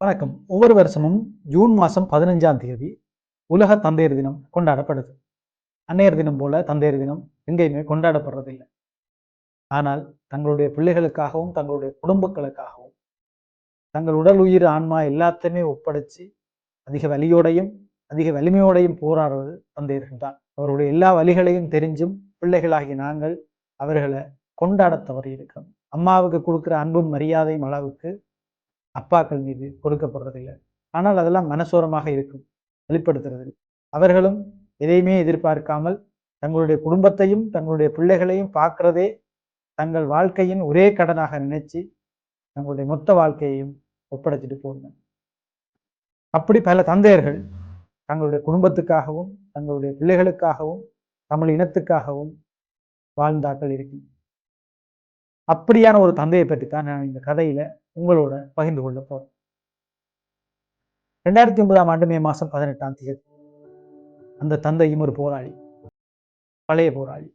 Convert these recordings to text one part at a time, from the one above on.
வணக்கம். ஒவ்வொரு வருஷமும் ஜூன் மாதம் பதினஞ்சாம் தேதி உலக தந்தையர் தினம் கொண்டாடப்படுது. அன்னையர் தினம் போல தந்தையர் தினம் எங்கேயுமே கொண்டாடப்படுறதில்லை. ஆனால் தங்களுடைய பிள்ளைகளுக்காகவும் தங்களுடைய குடும்பங்களுக்காகவும் தங்கள் உடல் உயிர் ஆன்மா எல்லாத்தையுமே ஒப்படைச்சு அதிக வலியோடையும் அதிக வலிமையோடையும் போராடுவது தந்தையர்கள் தான். அவருடைய எல்லா வழிகளையும் தெரிஞ்சும் பிள்ளைகளாகி நாங்கள் அவர்களை கொண்டாட தவறி இருக்கிறோம் அம்மாவுக்கு கொடுக்குற அன்பும் மரியாதையும் அளவுக்கு அப்பாக்கள் மீது கொடுக்கப்படுறதில்லை. ஆனால் அதெல்லாம் மனசோரமாக இருக்கும் வெளிப்படுத்துறது அவர்களும் எதையுமே எதிர்பார்க்காமல் தங்களுடைய குடும்பத்தையும் தங்களுடைய பிள்ளைகளையும் பார்க்கிறதே தங்கள் வாழ்க்கையின் ஒரே கடனாக நினைச்சு தங்களுடைய மொத்த வாழ்க்கையையும் ஒப்படைச்சிட்டு போங்க அப்படி பல தந்தையர்கள் தங்களுடைய குடும்பத்துக்காகவும் தங்களுடைய பிள்ளைகளுக்காகவும் தமிழ் இனத்துக்காகவும் வாழ்ந்தாக்கள் இருக்கு அப்படியான ஒரு தந்தையை பற்றி தான் நான் இந்த கதையில உங்களோட பகிர்ந்து கொள்ள போறோம். ரெண்டாயிரத்தி ஒன்பதாம் ஆண்டு மே மாதம் பதினெட்டாம் தேதி. அந்த தந்தையும் ஒரு போராளி. பழைய போராளி.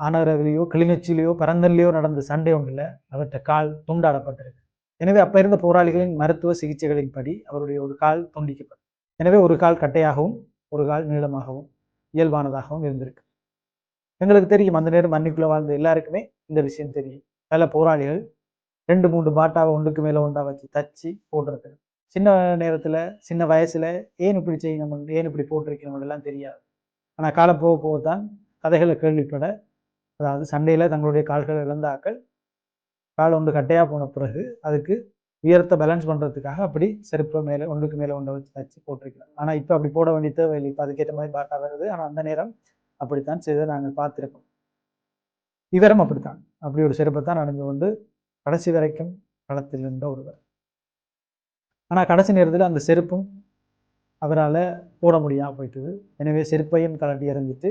ஆனரவிலையோ கிளிநொச்சியிலையோ பரந்தல்லையோ நடந்த சண்டை ஒன்றில் அவர்கிட்ட கால் துண்டாடப்பட்டிருக்கு. எனவே அப்ப இருந்த போராளிகளின் மருத்துவ சிகிச்சைகளின் படி அவருடைய ஒரு கால் துண்டிக்கப்படும். எனவே ஒரு கால் கட்டையாகவும் ஒரு கால் நீளமாகவும் இயல்பானதாகவும் இருந்திருக்கு. எங்களுக்கு தெரியும் அந்த நேரம் மண்ணிக்குள்ள வாழ்ந்த எல்லாருக்குமே இந்த விஷயம் தெரியும். பல போராளிகள் ரெண்டு மூன்று பாட்டாவை ஒன்றுக்கு மேலே ஒன்றா வச்சு தச்சு போடுறது சின்ன நேரத்தில் சின்ன வயசில் ஏன் இப்படி செய்யணும் ஏன் இப்படி போட்டிருக்கணும் எல்லாம் தெரியாது. ஆனால் காலம் போக போக தான் கதைகளை கேள்விப்பட அதாவது சண்டையில் தங்களுடைய கால்கள் இழந்த ஆக்கள் கால் ஒன்று கட்டையாக போன பிறகு அதுக்கு உயரத்தை பேலன்ஸ் பண்ணுறதுக்காக அப்படி செருப்பு மேலே ஒன்றுக்கு மேலே ஒன்றை வச்சு தச்சு போட்டிருக்கலாம் ஆனால் இப்போ அப்படி போட வேண்டிய தேவையில்லை. இப்போ அதுக்கேற்ற மாதிரி பாட்டா வருது. ஆனால் அந்த நேரம் அப்படித்தான் செய்த நாங்கள் பார்த்துருக்கோம். இவரும் அப்படித்தான். அப்படி ஒரு செருப்பை தான் நடந்து கொண்டு கடைசி வரைக்கும் களத்தில் இருந்த ஒருவர். ஆனால் கடைசி நேரத்தில் அந்த செருப்பும் அவரால் போட முடியாமல் போயிட்டது. எனவே செருப்பையும் கலட்டி இறங்கிட்டு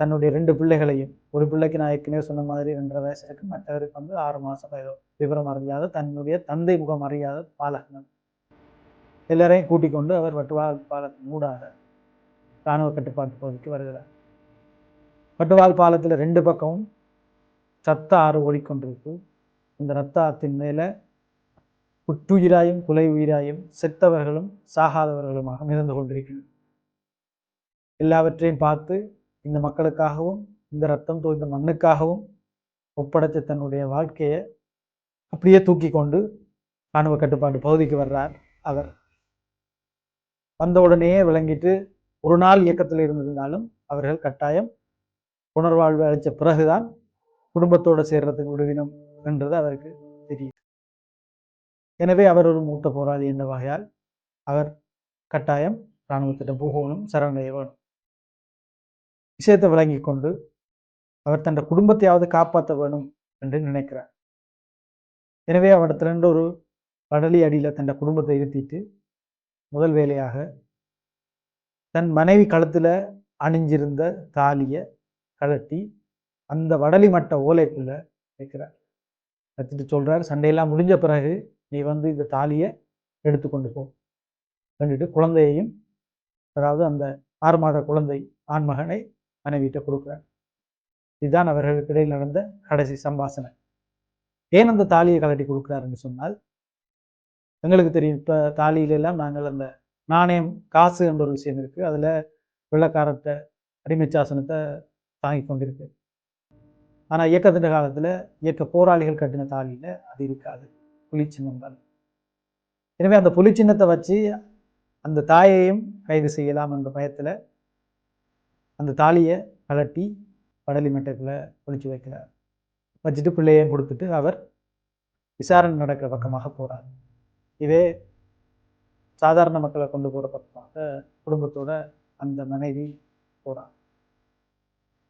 தன்னுடைய ரெண்டு பிள்ளைகளையும் ஒரு பிள்ளைக்கு நான் ஏற்கனவே சொன்ன மாதிரி ரெண்டரை வயசு இருக்கு மற்றவருக்கு வந்து ஆறு மாதம் ஏதோ விவரம் அறியாத தன்னுடைய தந்தை முகம் அறியாத பாலகன். எல்லாரையும் கூட்டிக் கொண்டு அவர் வட்டுவால் பாலத்தின் ஊடாக இராணுவ கட்டுப்பாட்டு பகுதிக்கு வருகிறார். வட்டுவால் பாலத்தில் ரெண்டு பக்கமும் சத்த ஆறு ஓடிக்கொண்டிருக்கு இந்த ரத்த ஆற்றின் மேலே புற்றுயிராயும் குலை உயிராயும் செத்தவர்களும் சாகாதவர்களுமாக மிதந்து கொண்டிருக்கிறது. எல்லாவற்றையும் பார்த்து இந்த மக்களுக்காகவும் இந்த ரத்தம் தோய்ந்த மண்ணுக்காகவும் ஒப்படைச்ச தன்னுடைய வாழ்க்கையை அப்படியே தூக்கி கொண்டு ராணுவ கட்டுப்பாட்டு பகுதிக்கு வர்றார் அவர். வந்தவுடனேயே விளங்கிட்டு ஒரு நாள் இயக்கத்தில் இருந்திருந்தாலும் அவர்கள் கட்டாயம் புனர்வாழ்வு அளித்த பிறகுதான் குடும்பத்தோடு சேர்றதுக்கு விடுவினம். என்றது அவருக்கு தெரியும். எனவே அவர் ஒரு மூத்த போராளி என்ற வகையால் அவர் கட்டாயம் இராணுவத்திடம் புகவனும் சரணடைய வேணும் விஷயத்தை விளங்கி கொண்டு அவர் தன் குடும்பத்தையாவது காப்பாற்ற வேணும் என்று நினைக்கிறார். எனவே அவரிடத்திலிருந்து ஒரு வடலி அடியில் தன் குடும்பத்தை இருத்திட்டு முதல் வேலையாக தன் மனைவி கழுத்தில் அணிஞ்சிருந்த தாலியை கழட்டி அந்த வடலி மட்ட ஓலைக்குள்ள வைக்கிறார். கத்திட்டு சொல்கிறார் சண்டையெல்லாம் முடிஞ்ச பிறகு நீ வந்து இந்த தாலியை எடுத்துக்கொண்டு போ கண்டுட்டு குழந்தையையும் அதாவது அந்த ஆறு மாத குழந்தை ஆண்மகனை மனைவிட்ட கொடுக்குறார். இதுதான் அவர்களுக்கு இடையில் நடந்த கடைசி சம்பாசனை ஏன் அந்த தாலியை கலட்டி கொடுக்குறாருன்னு சொன்னால் எங்களுக்கு தெரியும். இப்போ தாலியிலெல்லாம் நாங்கள் அந்த நாணயம் காசு என்ற ஒரு விஷயம் இருக்குது அதில் வெள்ளக்காரத்தை அடிமைச்சாசனத்தை தாங்கி கொண்டிருக்கு. ஆனால் இயக்கத்தின் காலத்தில் இயக்க போராளிகள் கட்டின தாலியில் அது இருக்காது. புலிச்சின்னம் தான் எனவே அந்த புலிச்சின்னத்தை வச்சு அந்த தாயையும் கைது செய்யலாம் என்ற பயத்தில் அந்த தாலியை கலட்டி படலி மட்டத்தில் ஒழிச்சு வைக்கிறார். வச்சுட்டு பிள்ளையையும் கொடுத்துட்டு அவர் விசாரணை நடக்கிற பக்கமாக போகிறார் இதே சாதாரண மக்களை கொண்டு போகிற பக்கமாக குடும்பத்தோட அந்த மனைவி போகிறார்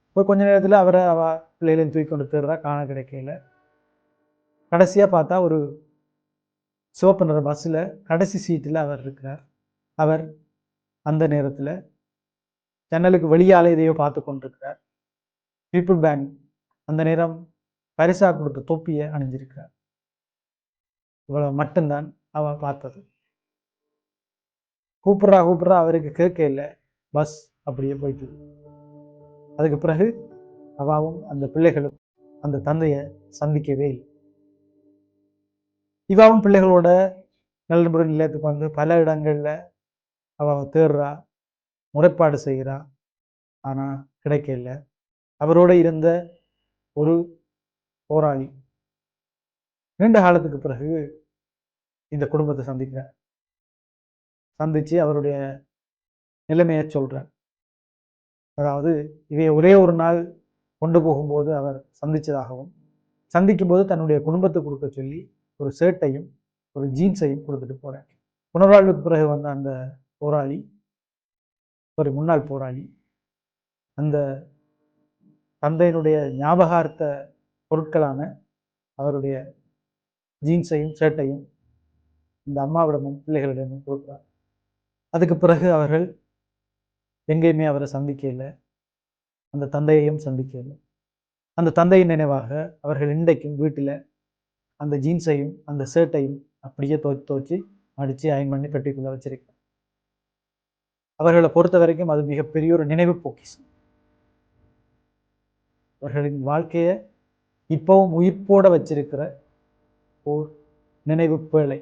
இப்போ கொஞ்ச நேரத்தில் அவரை அவ பிள்ளைகளையும் தூக்கி கொண்டு தேடுறா காண கிடைக்கல. கடைசியாக பார்த்தா ஒரு சிவப்பு நிற பஸ்ஸில் கடைசி சீட்டில் அவர் இருக்கிறார். அவர் அந்த நேரத்தில் ஜன்னலுக்கு வெளியால் எதையோ பார்த்து கொண்டிருக்கிறார். பீப்புள் பேங்க் அந்த நேரம் பரிசா கொடுத்த தொப்பியை அணிஞ்சிருக்கிறார். இவ்வளோ மட்டும்தான் அவ பார்த்தது. கூப்பிட்றா கூப்பிட்றா அவருக்கு கேட்க இல்லை. பஸ் அப்படியே போயிட்டு அதுக்கு பிறகு அவாவும் அந்த பிள்ளைகளும் அந்த தந்தையை சந்திக்கவே இல்லை. இவாவும் பிள்ளைகளோட நல்லபுர நிலையத்துக்கு வந்து பல இடங்களில் அவள் தேடுறா முறைப்பாடு செய்கிறா. ஆனால் கிடைக்கல. அவரோட இருந்த ஒரு போராளி நீண்ட காலத்துக்கு பிறகு இந்த குடும்பத்தை சந்திக்கிறார். சந்தித்து அவருடைய நிலைமையை சொல்கிறார் அதாவது இவை ஒரே ஒரு நாள் கொண்டு போகும்போது அவர் சந்தித்ததாகவும் சந்திக்கும் போது தன்னுடைய குடும்பத்தை கொடுக்க சொல்லி ஒரு ஷர்ட்டையும் ஒரு ஜீன்ஸையும் கொடுத்துட்டு போகிறார் புனர்வாழ்வுக்கு பிறகு வந்த அந்த போராளி ஒரு முன்னாள் போராளி அந்த தந்தையினுடைய ஞாபகார்த்த பொருட்களான அவருடைய ஜீன்ஸையும் ஷர்ட்டையும் இந்த அம்மாவிடமும் பிள்ளைகளிடமும் கொடுக்குறார். அதுக்கு பிறகு அவர்கள் எங்கேயுமே அவரை சந்திக்கல அந்த தந்தையையும் சந்திக்கவில்லை. அந்த தந்தையின் நினைவாக அவர்கள் இன்றைக்கும் வீட்டில் அந்த ஜீன்ஸையும் அந்த ஷர்ட்டையும் அப்படியே தோ தோச்சி அடித்து அயன் பண்ணி பெட்டிக்குள்ளே வச்சிருக்காங்க அவர்களை பொறுத்த வரைக்கும் அது மிகப்பெரிய ஒரு நினைவு பொக்கிஷம் அவர்களின் வாழ்க்கையை இப்போவும் உயிர்ப்போட வச்சிருக்கிற ஓர் நினைவு பேழை.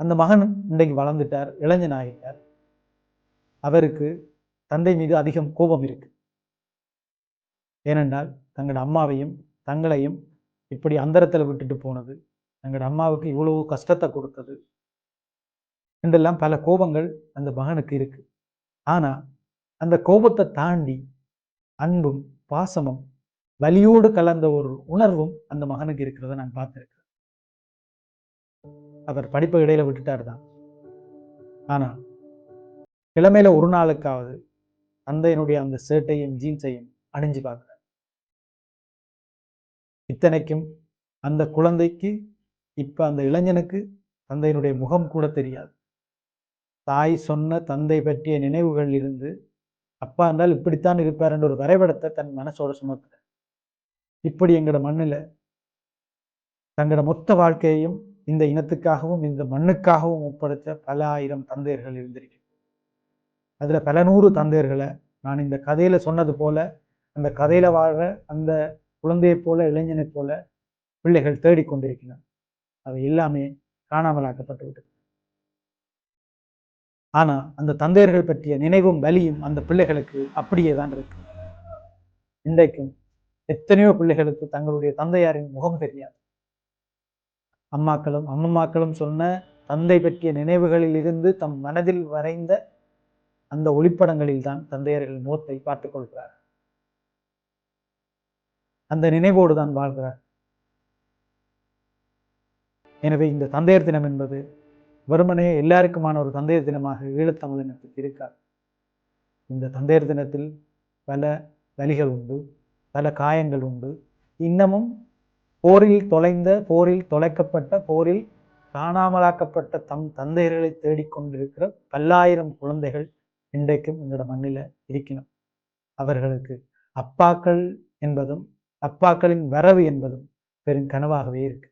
அந்த மகன் இன்றைக்கு வளர்ந்துட்டார் இளைஞன் ஆகிட்டார் அவருக்கு தந்தை மீது அதிகம் கோபம் இருக்கு. ஏனென்றால் தங்களோட அம்மாவையும் தங்களையும் இப்படி அந்தரத்தில் விட்டுட்டு போனது தங்களோட அம்மாவுக்கு இவ்வளவு கஷ்டத்தை கொடுத்தது என்றெல்லாம் பல கோபங்கள் அந்த மகனுக்கு இருக்கு. ஆனா அந்த கோபத்தை தாண்டி அன்பும் பாசமும் வலியோடு கலந்த ஒரு உணர்வும் அந்த மகனுக்கு இருக்கிறத நான் பார்த்துருக்கேன் அவர் படிப்பை இடையில விட்டுட்டார் தான் ஆனா கிழமையில ஒரு நாளுக்காவது தந்தையினுடைய அந்த ஷர்ட்டையும் ஜீன்ஸையும் அணிஞ்சு பார்க்குறார். இத்தனைக்கும் அந்த குழந்தைக்கு இப்ப அந்த இளைஞனுக்கு தந்தையினுடைய முகம் கூட தெரியாது. தாய் சொன்ன தந்தை பற்றிய நினைவுகள் இருந்து அப்பா என்றால் இப்படித்தான் இருப்பார் என்ற ஒரு வரைபடத்தை தன் மனசோட சுமத்துற இப்படி எங்களோட மண்ணில் தங்களோட மொத்த வாழ்க்கையையும் இந்த இனத்துக்காகவும் இந்த மண்ணுக்காகவும் ஒப்படைத்த பல ஆயிரம் தந்தையர்கள் இருந்திருக்கிறார் அதில் பல நூறு தந்தையர்களை நான் இந்த கதையில் சொன்னது போல அந்த கதையில் வாழ்கிற அந்த குழந்தையைப் போல இளைஞனைப் போல பிள்ளைகள் தேடிக்கொண்டிருக்கிறார் அவை எல்லாமே காணாமலாக்கப்பட்டு விட்டது ஆனால் அந்த தந்தையர்கள் பற்றிய நினைவும் வலியும் அந்த பிள்ளைகளுக்கு அப்படியே தான் இருக்கு. இன்றைக்கும் எத்தனையோ பிள்ளைகளுக்கு தங்களுடைய தந்தையாரின் முகம் தெரியாது. அம்மாக்களும் அம்மம்மாக்களும் சொன்ன தந்தை பற்றிய நினைவுகளில் இருந்து தம் மனதில் வரைந்த அந்த ஒளிப்படங்களில் தான் தந்தையர்கள் முகத்தை பார்த்துக் கொள்கிறார். அந்த நினைவோடு தான் வாழ்கிறார். எனவே இந்த தந்தையர் தினம் என்பது வெறுமனே எல்லாருக்குமான ஒரு தந்தையர் தினமாக ஈழத்தமிழினத்துக்கு இருக்கார் இந்த தந்தையர் தினத்தில் பல வலிகள் உண்டு பல காயங்கள் உண்டு. இன்னமும் போரில் தொலைந்த போரில் தொலைக்கப்பட்ட போரில் காணாமலாக்கப்பட்ட தம் தந்தையர்களை தேடிக்கொண்டிருக்கிற பல்லாயிரம் குழந்தைகள் இன்றைக்கும் எங்களோட மண்ணில் இருக்கணும் அவர்களுக்கு அப்பாக்கள் என்பதும் அப்பாக்களின் வரவு என்பதும் பெரும் கனவாகவே இருக்கு.